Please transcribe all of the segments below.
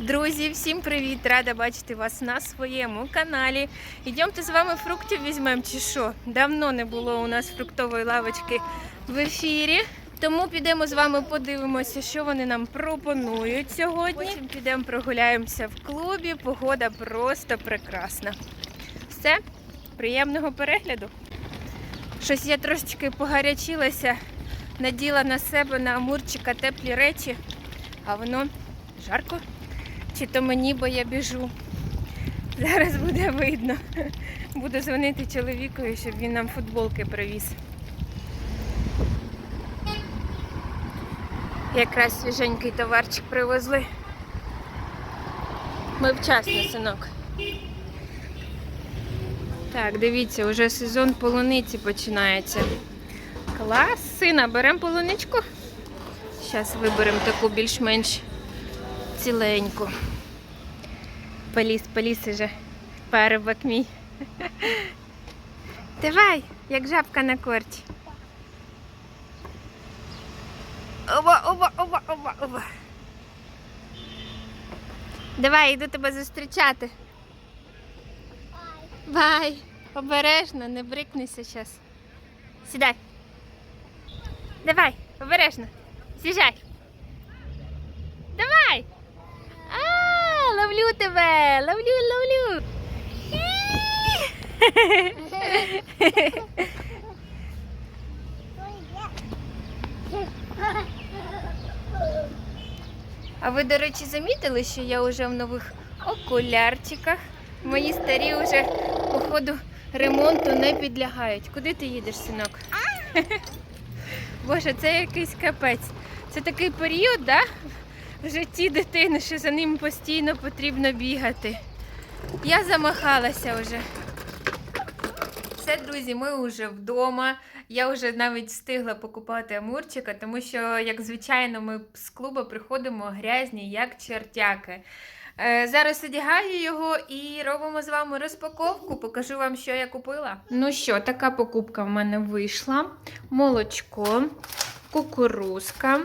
Друзі, всім привіт! Рада бачити вас на своєму каналі. Йдемте з вами фруктів візьмемо чи що? Давно не було у нас фруктової лавочки в ефірі. Тому підемо з вами подивимося, що вони нам пропонують сьогодні. Потім підемо прогуляємося в клубі. Погода просто прекрасна. Все, приємного перегляду. Щось я трошечки погарячилася, наділа на себе на амурчика теплі речі, а воно жарко. Чи то мені, бо я біжу. Зараз буде видно. Буду дзвонити чоловікові, щоб він нам футболки привіз. Якраз свіженький товарчик привезли. Ми вчасно, синок. Так, дивіться, вже сезон полуниці починається. Клас, сина, беремо полуничку. Зараз виберемо таку більш-менш ціленьку. Поліз, поліз уже. Парубок мій. Давай, як жабка на корті. Оба, оба, оба, оба, оба. Давай, йду тебе зустрічати. Бай. Обережно, не брикнися зараз. Сідай. Давай, обережно. З'їжджай. Давай. А, ловлю тебе. Ловлю, ловлю. А ви, до речі, замітили, що я вже в нових окулярчиках. Мої старі вже по ходу ремонту не підлягають. Куди ти їдеш, синок? Боже, це якийсь капець. Це такий період, да? В житті дитини, що за ним постійно потрібно бігати. Я замахалася вже. Все, друзі, ми вже вдома. Я вже навіть встигла покупати амурчика, тому що, як звичайно, ми з клубу приходимо грязні, як чертяки. Е, Зараз одягаю його і робимо з вами розпаковку. Покажу вам, що я купила. Ну що, така покупка в мене вийшла: молочко, кукурузка,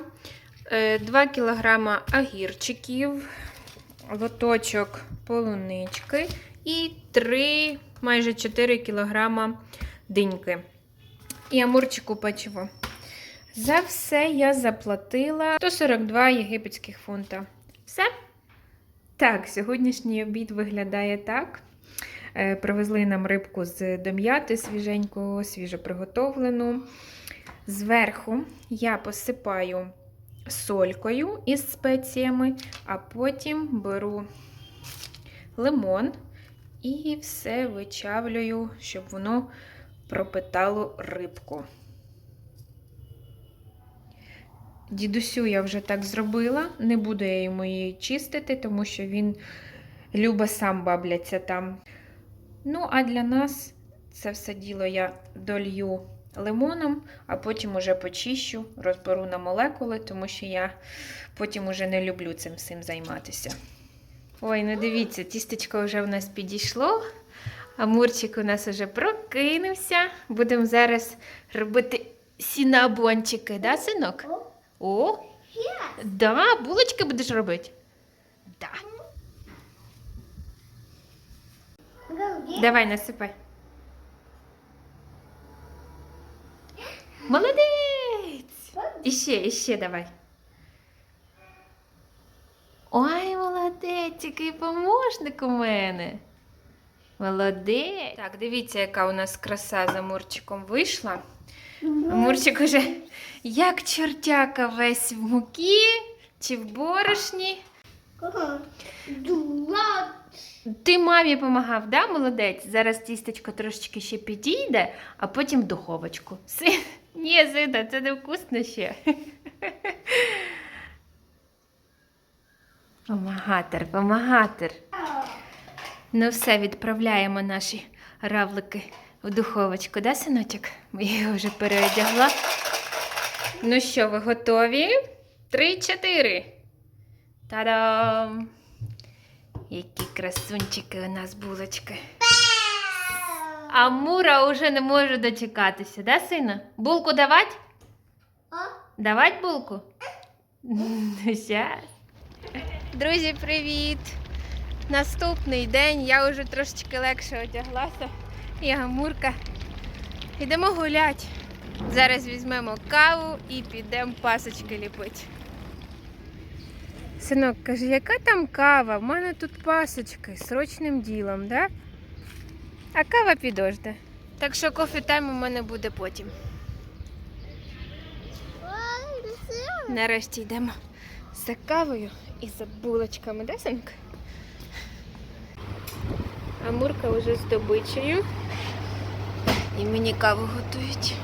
2 кг агірчиків, лоточок полунички і 3, майже 4 кг диньки. І амурчику печиво. За все я заплатила 142 єгипетських фунта. Все? Так, сьогоднішній обід виглядає так. Е, Привезли нам рибку з дом'яти свіженьку, свіжоприготовлену. Зверху я посипаю солькою із спеціями, а потім беру лимон і все вичавлюю, щоб воно пропитало рибку. Дідусю я вже так зробила, не буду я йому її чистити, тому що він любо сам бабляться там. Ну, а для нас це все діло я долью лимоном, а потім уже почищу, розберу на молекули, тому що я потім уже не люблю цим всім займатися. Ой, ну дивіться, тістечко вже в нас підійшло. Амурчик у нас вже прокинувся. Будемо зараз робити сінабончики, да, синок? О, да, булочки будеш робити? Да. Давай, насипай. Молодець! Іще, іще давай. Ой, молодець, який помощник у мене. Молодець. Так, дивіться, яка у нас краса за Мурчиком вийшла. Мурчик уже як чортяка весь в муки чи в борошні. Ти мамі допомагав, да, молодець? Зараз тістечко трошечки ще підійде, а потім в духовочку. Си... Ні, Зида, це не вкусно ще. Помагатор, помагатор. Ну все, відправляємо наші равлики в духовочку, да, синочок? Я його вже переодягла. Ну що, ви готові? Три-чотири. Та-дам! Які красунчики у нас булочки. А Мура вже не може дочекатися, да, сина? Булку давать? Давать булку? Ну, щас. Друзі, привіт! Наступний день я вже трошечки легше одяглася. І гамурка. Йдемо гулять. Зараз візьмемо каву і підемо пасочки ліпити. Синок каже, яка там кава? В мене тут пасочки з срочним ділом, да? А кава підожде. Так що кофе тайм у мене буде потім. Нарешті йдемо за кавою і за булочками, да, синок? Амурка вже з добичею. І мені каву готують.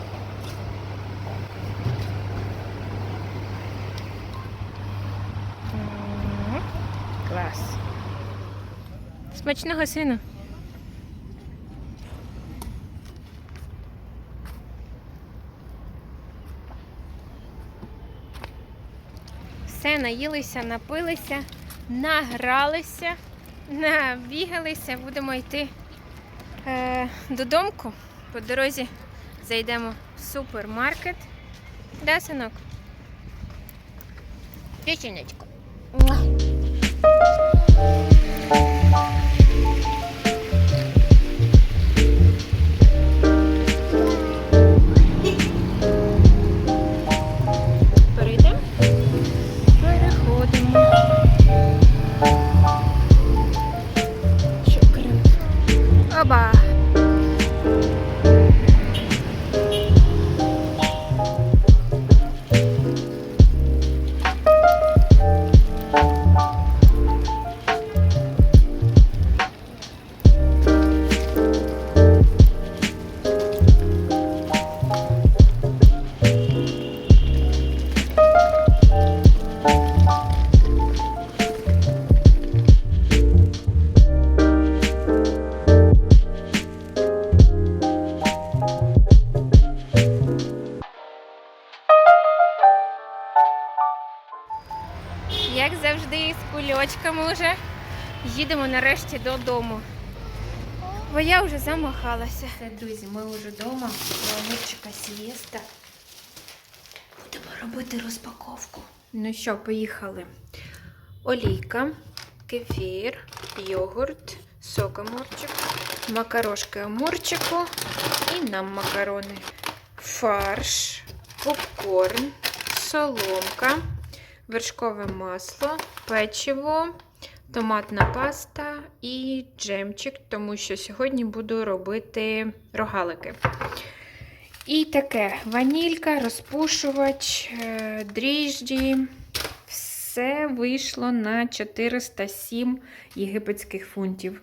Клас. Смачного сина. Все, наїлися, напилися, награлися, набігалися, будемо йти е, додомку. По дорозі зайдемо в супермаркет. Да, синок? Печенечко. Bye-bye. Як завжди, з кульочками вже їдемо нарешті додому. Бо я вже замахалася. Друзі, ми вже вдома. Лавочка сієста. Будемо робити розпаковку. Ну що, поїхали. Олійка, кефір, йогурт, сок амурчик, макарошки амурчику і нам макарони. Фарш, попкорн, соломка, вершкове масло, печиво, томатна паста і джемчик, тому що сьогодні буду робити рогалики. І таке ванілька, розпушувач, е, дріжджі. Все вийшло на 407 єгипетських фунтів.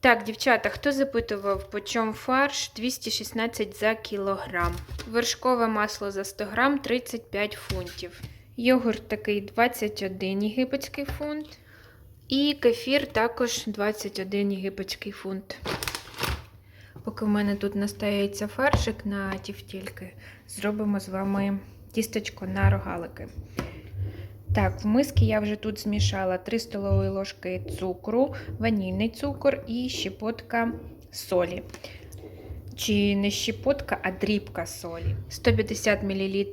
Так, дівчата, хто запитував, по чому фарш 216 за кілограм. Вершкове масло за 100 грам 35 фунтів. Йогурт такий 21 єгипетський фунт. І кефір також 21 єгипетський фунт. Поки в мене тут настається фаршик на тівтільки, зробимо з вами тістечко на рогалики. Так, в миски я вже тут змішала 3 столові ложки цукру, ванільний цукор і щепотка солі. Чи не щепотка, а дрібка солі. 150 мл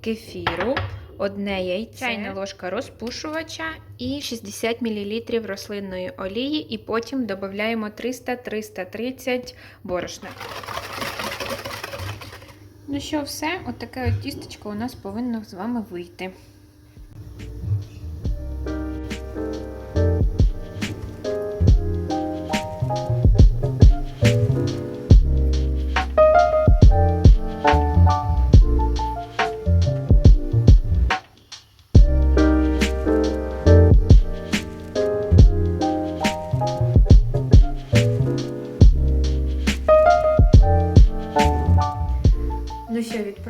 кефіру, одне яйце, чайна ложка розпушувача і 60 мл рослинної олії, і потім додаємо 300-330 борошна. Ну що, все, отаке от тістечко у нас повинно з вами вийти.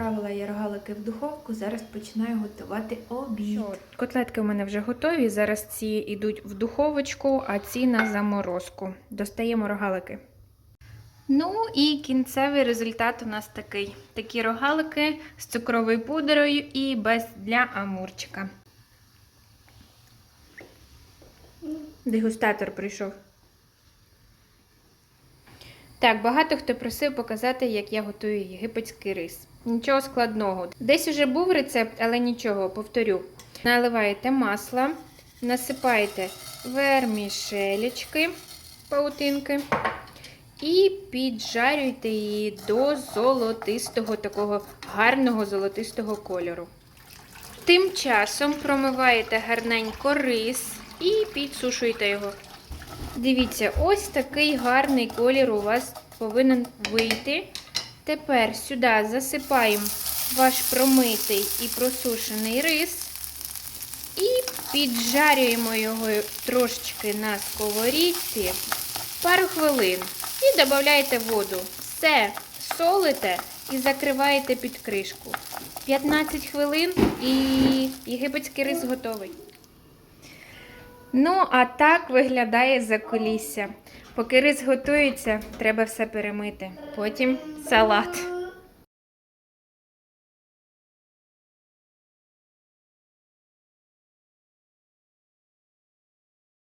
Відправила я рогалики в духовку, зараз починаю готувати обід. Котлетки у мене вже готові. Зараз ці йдуть в духовочку, а ці на заморозку. Достаємо рогалики. Ну і кінцевий результат у нас такий: такі рогалики з цукровою пудрою і без для амурчика. Дегустатор прийшов. Так, багато хто просив показати, як я готую єгипетський рис. Нічого складного. Десь уже був рецепт, але нічого, повторю. Наливаєте масло, насипаєте вермішелечки, паутинки, і піджарюйте її до золотистого, такого гарного золотистого кольору. Тим часом промиваєте гарненько рис і підсушуєте його. Дивіться, ось такий гарний колір у вас повинен вийти. Тепер сюди засипаємо ваш промитий і просушений рис. І піджарюємо його трошечки на сковорідці пару хвилин. І додаєте воду. Все солите і закриваєте під кришку. 15 хвилин і єгипетський рис готовий. Ну, а так виглядає закулісся. Поки рис готується, треба все перемити. Потім салат.